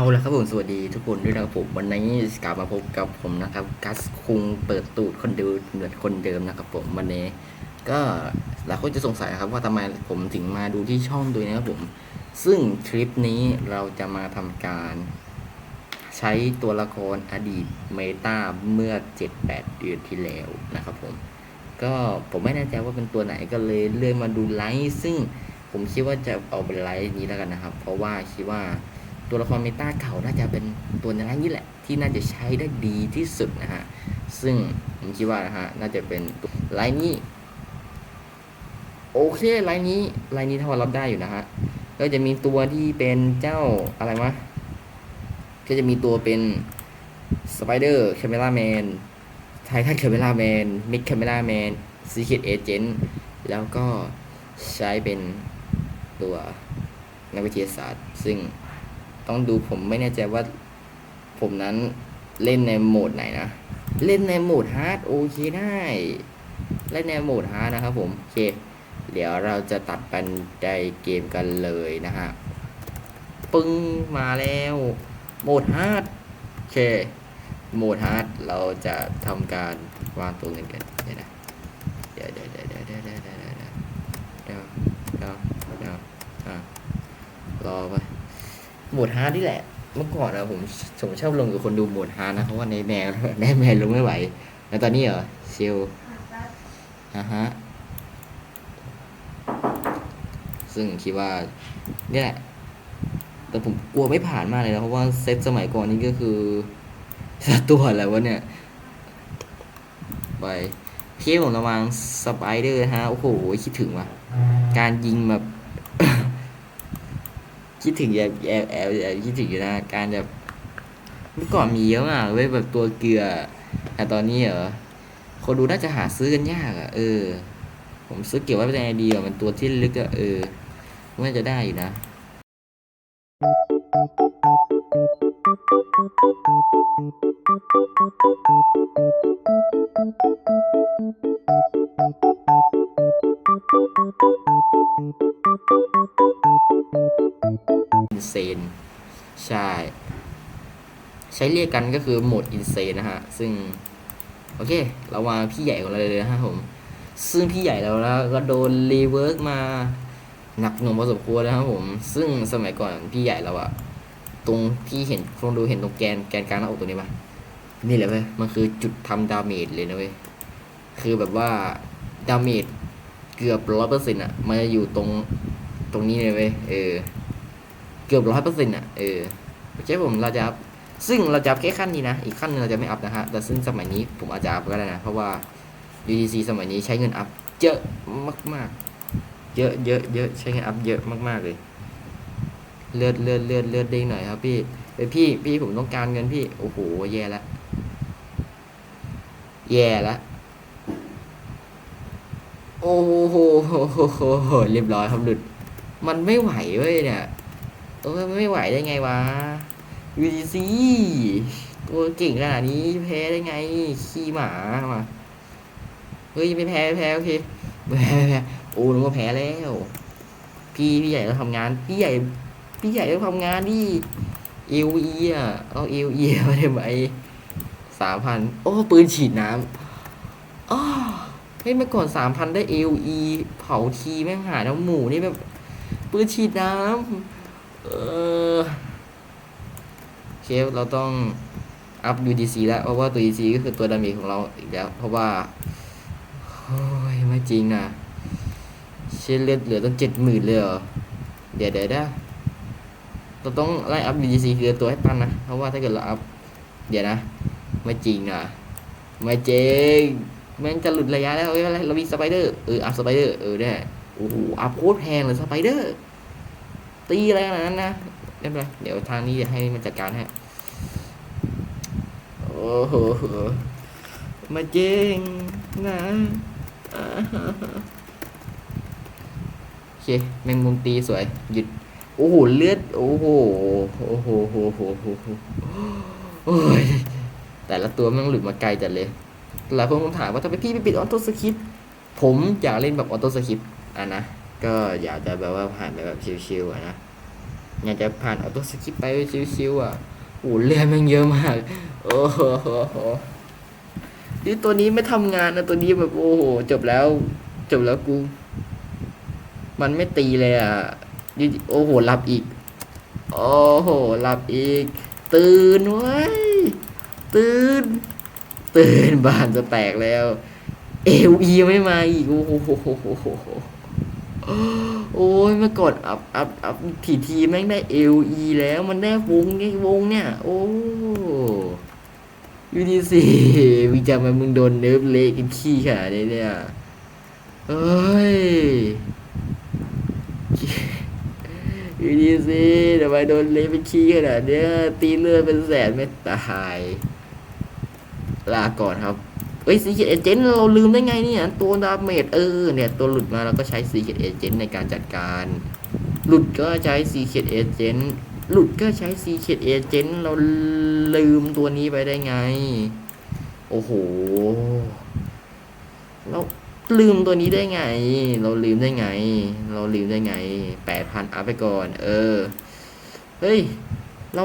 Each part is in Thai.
เอาละครับผมสวัสดีทุกคนด้วยนะครับผมวันนี้กลับมาพบกับผมนะครับกัสคุงเปิดตูดคนเดิมเหมือนคนเดิมนะครับผมวันนี้ ก็หลายคนจะสงสัยครับว่าทำไมผมถึงมาดูที่ช่องตัวนี้นะครับผม ซึ่งคลิปนี้เราจะมาทำการ ใช้ตัวละครอดีตเมตาเมื่อ 7-8 เดือนที่แล้วนะครับผม ก็ผมไม่แน่ใจว่าเป็นตัวไหนก็เลยเลื่อนมาดูไลฟ์ซึ่งผมคิดว่าจะเอาเป็นไลฟ์นี้แล้วกันนะครับ เพราะว่าคิดว่า ตัวละครเมตาเก่าน่าจะเป็นตัวในไลฟ์นี้แหละ ที่น่าจะใช้ได้ดีที่สุดนะฮะ ซึ่งผมคิดว่านะฮะน่าจะเป็นไลฟ์นี้ โอเคไลน์นี้ไลน์นี้ถ้าว่ารับได้อยู่นะฮะก็จะมีตัวที่เป็นเจ้าอะไรวะก็จะมีตัวเป็นสไปเดอร์แคมเมราแมนไททันแคมเมราแมนมิกแคมเมราแมนซีคิดเอเจนต์แล้วก็ใช้เป็นตัวนักวิทยาศาสตร์ ซึ่ง ต้องดูผมไม่แน่ใจว่าผมนั้นเล่นในโหมดไหนนะ เล่นในโหมดฮาร์ดโอเคได้ เล่นในโหมดฮาร์ดนะครับผม โอเค เดี๋ยวเราจะตัดบันไดเกมกันเลยนะฮะ ปึ้งมาแล้ว โหมดฮาร์ดโอเค โหมดฮาร์ดเราจะทำการวางตัวเงินกันเดี๋ยวนะเดี๋ยวเดี๋ยวเดี๋ยวเดี๋ยวเดี๋ยวเดี๋ยวเดี๋ยวเดี๋ยวเดี๋ยวรอไป โหมดฮาร์ดนี่แหละ เมื่อก่อนนะผมผมชอบลงกับคนดูโหมดฮาร์ดนะเพราะว่าในแมวในแมวลงไม่ไหว แล้วตอนนี้เหรอชิลอะฮะซึ่งคิดว่าเนี่ยแหละแต่ผมกลัวไม่ผ่านมากเลยนะเพราะว่าเซตสมัยก่อนนี่ก็คือตัวอะไรวะเนี่ย ไปพี่ผมระวังสไปเดอร์ฮะโอ้โหคิดถึงว่ะ การยิงแบบ คิดถึงแอบแอบแอบแอบคิดถึงอยู่นะการแบบเมื่อก่อนมีเยอะมากเว้ยแบบตัวเกลือแต่ตอนนี้เหรอคนดูน่าจะหาซื้อกันยากอะ่ะเออ ผมซื้อเก็บไว้ในไอเดียมันตัวที่ลึกอะเออน่าจะได้อยู่นะอิน เซนใช่ ใช้เรียกกันก็คือโหมดอินเซนนะฮะ ซึ่ง โอเค เรามาพี่ใหญ่ของเราเลยนะฮะผม ซึ่งพี่ใหญ่เราแล้วก็โดนรีเวิร์กมาหนักหน่วงพอสมควรนะครับผม ซึ่งสมัยก่อนพี่ใหญ่เราอะตรงพี่เห็นลองดูเห็นตรงแกนแกนกลางหน้าอกตรงนี้ปะนี่แหละเว้ย มันคือจุดทำดาเมจเลยนะเว้ย คือแบบว่าดาเมจเกือบร้อยเปอร์เซ็นต์อะมันจะอยู่ตรงตรงนี้เลยเว้ย เออ เกือบร้อยเปอร์เซ็นต์อะเออโอเคผมเราจะอัพซึ่งเราจะอัพแค่ขั้นนี้นะ อีกขั้นหนึงเราจะไม่อัพนะฮะแต่ซึ่งสมัยนี้ผมอาจจะอัพก็ได้นะ เพราะว่า UDC สมัยนี้ใช้เงินอัพเยอะมากๆ เยอะเยอะเยอะใช้เงินอัพเยอะมากๆเลย เลือดเลือดเลือดเลือดเด้งหน่อยครับพี่เอ้พี่พี่ผมต้องการเงินพี่ โอ้โหแย่ละแย่ละโอ้โหเรียบร้อยครับหลุด มันไม่ไหวเว้ยเนี่ย เออไม่ไหวได้ไงวะ UGC ตัวเก่งขนาดนี้แพ้ได้ไง ขี้หมามาเฮ้ยไม่แพ้ไม่แพ้โอเคไม่แพ้ไม่แพ้โอ้นึกว่าแพ้แล้ว พี่พี่ใหญ่ต้องทำงาน พี่ใหญ่ พี่ใหญ่ต้องทำงานดิเอลอีอะเอาเอลอีมาได้ไหมสามพันโอ้ปืนฉีดน้ำอ๋อเฮ้ยเมื่อก่อนสามพันได้เอลอีเผาทีแม่งหาน้ำหมูนี่แบบปืนฉีดน้ำ เออเคฟเราต้องอัพ UDC แล้ว เพราะว่าตัว UDC ก็คือตัวดาเมจของเราอีกแล้ว เพราะว่าโอ้ยไม่จริงนะเช่นเลือดเหลือตั้งเจ็ดหมื่นเลยเหรอ เดี๋ยวเดี๋ยวนะเราต้องไล่อัพ UDC คือตัวให้ตันนะ เพราะว่าถ้าเกิดเราอัพ เดี๋ยวนะ ไม่จริงนะไม่จริงแม่งจะหลุดระยะแล้วเฮ้ยอะไรเรามีสไปเดอร์ เออ อัพสไปเดอร์ เออได้โอ้โห อัพโคตรแพงเลยสไปเดอร์ ตีอะไรขนาดนั้นนะไม่เป็นไรเดี๋ยวทางนี้จะให้มันจัดการให้โอ้โหมาเจงนะโอเคแมงมุมตีสวย หยุด โอ้โห เลือด โอ้โห โอ้โหโหโหโหโหโอ้ยแต่ละตัวมันหลุดมาไกลจัดเลย หลายคนคงถามว่าทำไมพี่ไม่ปิดออโต้สคริปผมอยากเล่นแบบออโต้สคริปอะนะ ก็อยากจะแบบว่าผ่านไปแบบชิวๆอะนะอยากจะผ่านออโต้สกิปไปชิวๆอะโอ้เลือดมันเยอะมาก โอ้โหนี่ตัวนี้ไม่ทำงานนะตัวนี้แบบโอ้โหจบแล้ว จบแล้วกู มันไม่ตีเลยอะโอ้โหหลับอีก โอ้โหหลับอีก ตื่นไว้ยตื่น ตื่นบ้านจะแตกแล้ว เอลอีไม่มาอีกโอ้โห โอ้ยเมื่อก่อนอัพอัพอัพทีทีแม่งได้เอลีแล้วมันได้วงไงวงเนี่ย โอ้ยูดีซีวิจารณ์มันมึงโดนเนิร์ฟเละกินขี้ขนาดนี้เนี่ยเฮ้ยยูดีซีทำไมโดนเละเป็นขี้ขนาดเนี้ยตีเลือดเป็นแสนไม่ตาย ลาก่อนครับ เอ้ยซีเ e ดเอเจนต์เราลืมได้ไงเนี่ย ตัวดาเมจเออเนี่ย ตัวหลุดมาเราก็ใช้ซีเ e ดเอเจนต์ในการจัดการ หลุดก็ใช้ซีเ e ดเอเจนต์หลุดก็ใช้ซีเ e ดเอเจนต์เราลืมตัวนี้ไปได้ไง โอ้โหเราลืมตัวนี้ได้ไง เราลืมได้ไง เราลืมได้ไงแปดพันอัพไปก่อน เออ เฮ้ย เรา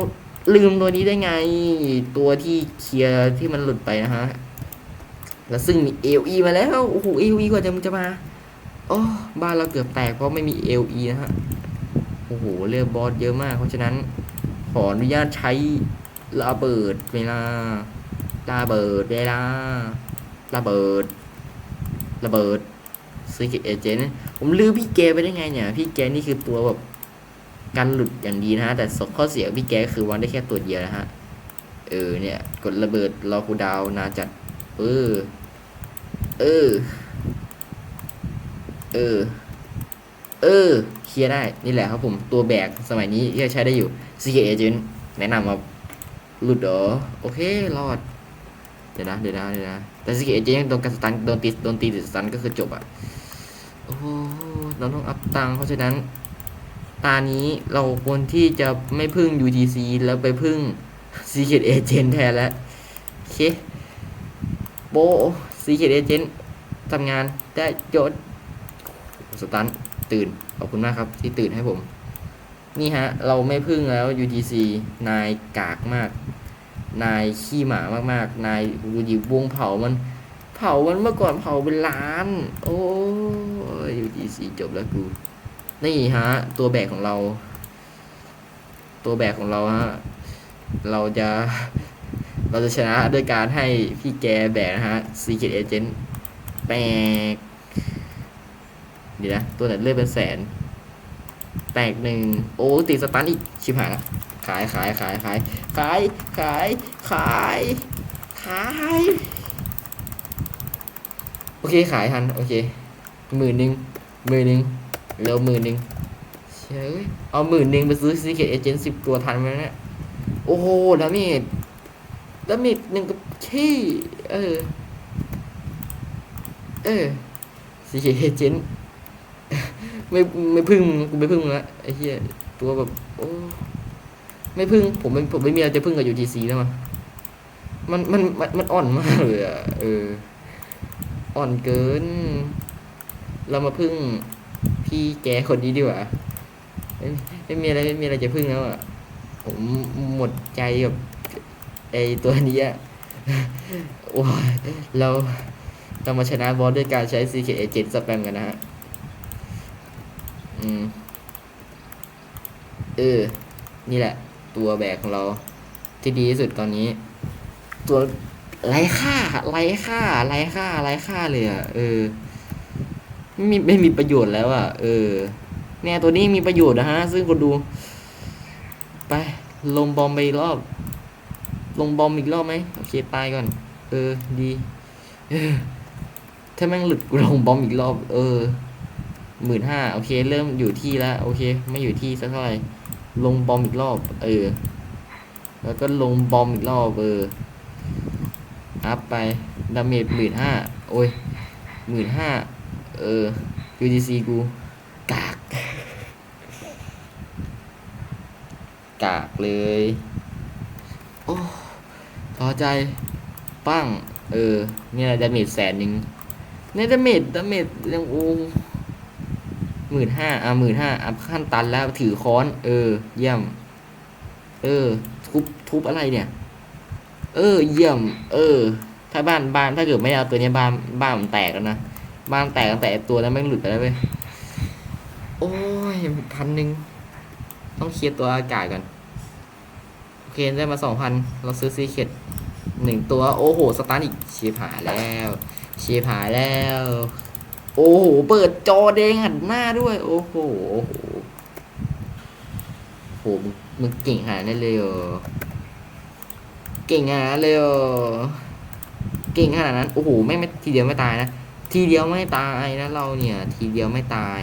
ลืมตัวนี้ได้ไง ตัวที่เคลียร์ที่มันหลุดไปนะฮะ แล้วซึ่งมีเอลีมาแล้ว โอ้โหเอลีกว่าจะมันจะมาโอ้บ้านเราเกือบแตกเพราะไม่มีเอลีนะฮะ โอ้โหเรือบอสเยอะมาก เพราะฉะนั้น ขออนุญาตใช้ระเบิดเวลาระเบิดเวลาระเบิดระเบิดซีเกตเอเจนผมลืมพี่แกไปได้ไงเนี่ย พี่แกนี่คือตัวแบบการหลุดอย่างดีนะฮะ แต่ข้อเสียพี่แกคือวันได้แค่ตัวเดียวนะฮะ เออเนี่ย กดระเบิดรอคูดาวนาจัด เออ เออ เออ เออ เคลียร์ได้ นี่แหละครับผม ตัวแบกสมัยนี้ที่ใช้ได้อยู่ Secret Agent แนะนำครับหลุดเหรอ โอเค รอด เดี๋ยวนะ เดี๋ยวนะ เดี๋ยวนะ แต่ Secret Agent ยังโดนการสตัน โดนตี โดนตีติดสตันก็คือจบอะ โอ้เราต้องอัพตังเพราะฉะนั้น ตานี้เราควรที่จะไม่พึ่ง UTC แล้วไปพึ่ง Secret Agent แทนแล้วโอเค โบซีเคดเอเจนต์ทำงานได้ยศสตันตื่น ขอบคุณมากครับ ที่ตื่นให้ผม นี่ฮะ เราไม่พึ่งแล้ว UTC นายกากมาก นายขี้หมามากๆ นายดูดิวงเผามัน เผามันเมื่อก่อนเผาเป็นล้าน โอ้ย UTC จบแล้วกู นี่ฮะ ตัวแบกของเรา ตัวแบกของเราฮะ เราจะ เราจะชนะด้วยการให้พี่แกแบกนะฮะ Secret Agent แบกเดี๋ยวนะ ตัวไหนเลือดเป็นแสน แตกหนึ่งโอ้ติดสตันอีก ชิบหายละขายขายขายขายขายขายขายขายโอเคขายทันโอเคหมื่นหนึ่งหมื่นหนึ่งเร็วหมื่นหนึ่งเชยเอาหมื่นหนึ่งไปซื้อ Secret Agent สิบตัวทันไหมเนี่ยโอ้โหดาเมจ แล้วมีหนึ่งกับขี้ เออ เออสีเเจนไม่ไม่พึ่งกูไม่พึ่งมึงละไอ้เหี้ยตัวแบบโอ้ไม่พึ่งผมไม่ผมไม่มีอะไรจะพึ่งกับยูทีซีแล้วมั้งมันมันมันมันอ่อนมากเลยอะเออ อ่อนเกิน เรามาพึ่งพี่แกคนนี้ดีกว่าไม่ไม่มีอะไรไม่มีอะไรจะพึ่งแล้วอะผมหมดใจกับ ไอตัวนี้อะโอ้ยเราเรามาชนะบอสด้วยการใช้ Secret Agent สแปมกันนะฮะ อืม เออ นี่แหละ ตัวแบกของเรา ที่ดีที่สุดตอนนี้ ตัวไร้ค่าไร้ค่าไร้ค่าไร้ค่าเลยอะ เออ ไม่มีไม่มีประโยชน์แล้วอะ เออ เนี่ยตัวนี้มีประโยชน์นะฮะ ซึ่งคนดู ไป ลงบอมไปรอบ ลงบอมอีกรอบไหมโอเคตายก่อน เออดีถ้าแม่งหลุดกูลงบอมอีกรอบ เออหมื่นห้าโอเค เริ่มอยู่ที่แล้วโอเค ไม่อยู่ที่สักเท่าไหร่ลงบอมอีกรอบ เออ แล้วก็ลงบอมอีกรอบเอออัพไปดาเมจหมื่นห้าโอ้ยหมื่นห้าเออ UTC กูกาก กากเลย ใจปั้ง เออ เนี่ยดาเมจแสนหนึ่งเนี่ยดาเมจดาเมจยังโอ้หมื่นห้าอะหมื่นห้าอะขั้นตันแล้วถือค้อน เออ เยี่ยม เออ ทุบทุบอะไรเนี่ย เออ เยี่ยม เออ ถ้าบ้านบ้านถ้าเกิดไม่เอาตัวเนี้ยบ้านบ้านมันแตกแล้วนะบ้านแตกตั้งแต่ตัวนั้นแม่งหลุดไปแล้วเว้ยโอ้ยพันหนึ่งต้องเคลียร์ตัวอากาศก่อนโอเคได้มาสองพันเราซื้อซีเคด หนึ่งตัว โอ้โห สตาร์ทอีกชีพหายแล้วชีพหายแล้ว โอ้โห เปิดจอแดงหันหน้าด้วย โอ้โห โอ้โหโหมึงมึงเก่งขนาดนั้นเลยเหรอเก่งขนาดนั้นเลยเหรอเก่งขนาดนั้น โอ้โห ไม่ไม่ทีเดียวไม่ตายนะ ทีเดียวไม่ตายนะเราเนี่ย ทีเดียวไม่ตาย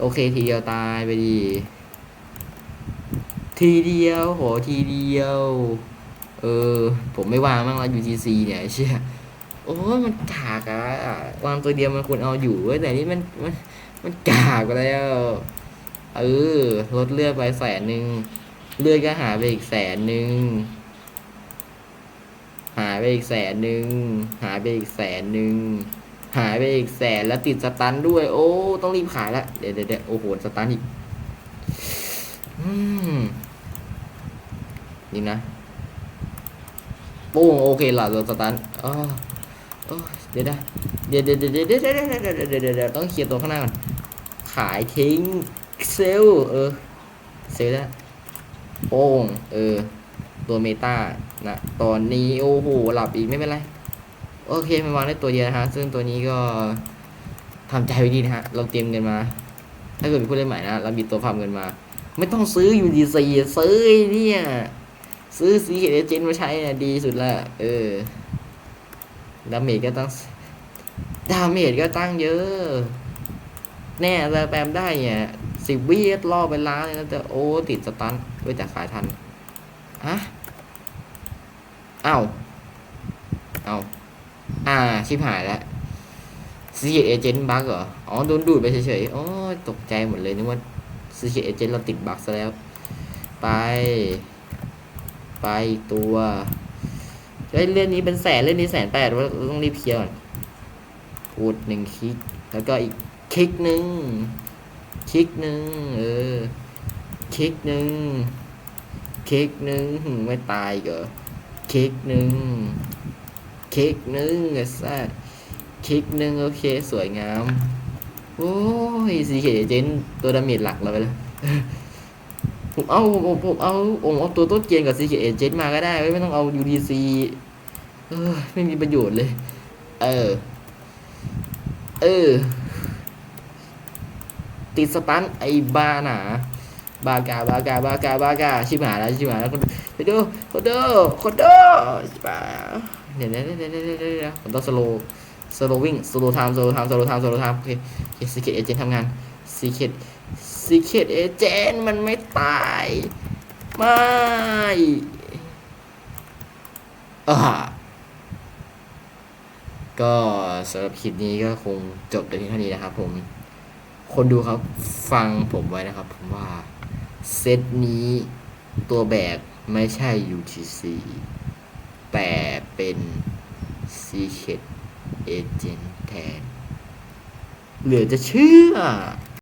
โอเค ทีเดียวตายไปดี ทีเดียวโหทีเดียว เออ ผมไม่วางบ้างละ UTC เนี่ยเชี่ยโอ้มันกากอะวางตัวเดียวมันควรเอาอยู่เว้ยแต่นี่มันมันมันกากไปแล้ว เออลดเลือดไปแสนหนึ่งเลือดก็หายไปอีกแสนหนึ่งหายไปอีกแสนหนึ่งหายไปอีกแสนหนึ่งหายไปอีกแสนแล้วติดสตันด้วย โอ้ต้องรีบขายละเดี๋ยวเดี๋ยวเดี๋ยวโอ้โหสตันอีก อืมนี่นะ ปุ้งโอเคละเราสตาร์เดี๋ยวนะเดี๋ยวเดี๋ยวเดี๋ยวเดี๋ยวเดี๋ยวเดี๋ยวเดี๋ยวต้องเคลียร์ตัวข้างหน้าก่อน ขายทิ้งเซลเออ เซลแล้โป้งเออ ตัวเมตานะตอนนี้โอ้โหหลับอีกไม่เป็นไร โอเคมันวางได้ตัวเดียวนะฮะ ซึ่งตัวนี้ก็ทำใจไว้ดีนะฮะ เราเตรียมเงินมา ถ้าเกิดมีผู้เล่นใหม่นะ เราบีตัวฟาร์มเงินมา ไม่ต้องซื้อยูดีซีซื้อเนี่ย ซื้อซีเอเจนมาใช้นะดีสุดละเออดาเมจก็ตั้งดาเมจก็ตั้งเยอะ แน่แต่แปมได้เนี่ยสิบวิล่อไปล้านเลยนะแต่โอ้ติดสตันด้วยแต่ขายทันฮะอ้าวอ้าวอ่า ชิบหายแล้วซีเอเจนบักเหรอ อ๋อ โดนดูดไปเฉยๆ โอ๋อตกใจหมดเลยนึกว่าซีเอเจนเราติดบักซะแล้ว ไป ไปตัวเฮ้ยเล่นนี้เป็นแสนเล่นนี้แสนแปดว่าต้องรีบเคลียร์ก่อนพูดหนึ่งคลิก แล้วก็อีกคลิกหนึ่งคลิกหนึ่งเออคลิกหนึ่งคลิกหนึ่งไม่ตายเหรอคลิกหนึ่งคลิกหนึ่งไอ้สัสคลิกหนึ่งโอเคสวยงาม โอ้ยซีเคเจนตัวดาเมจหลักเราไปเลย ผมเอาผมผมเอาผมเอาตัวต้นเกมกับซีเคเอเจนมาก็ได้ ไม่ต้องเอา UDC เออไม่มีประโยชน์เลย เออ เออ ติดสตันไอ้บ้าหนาบากาบากาบากาบากาชิบหายแล้วชิบหายแล้วคนดูคนดูคนดูชิบหายเดี๋ยวเดี๋ยวเดี๋ยวเดี๋ยวเดี๋ยวเดี๋ยวผมต้องสโลสโลวิ่งสโลไทม์สโลไทม์สโลไทม์สโลไทม์โอเคซีเคเอเจนทำงานซีเค ซีเคเอเจนมันไม่ตาย ไม่อ่าก็สำหรับคลิปนี้ก็คงจบแต่เพียงเท่านี้นะครับ ผม คนดูครับฟังผมไว้นะครับ ผมว่าเซตนี้ตัวแบกไม่ใช่ UTC แต่เป็น Secret Agent แทน เหลือจะเชื่อ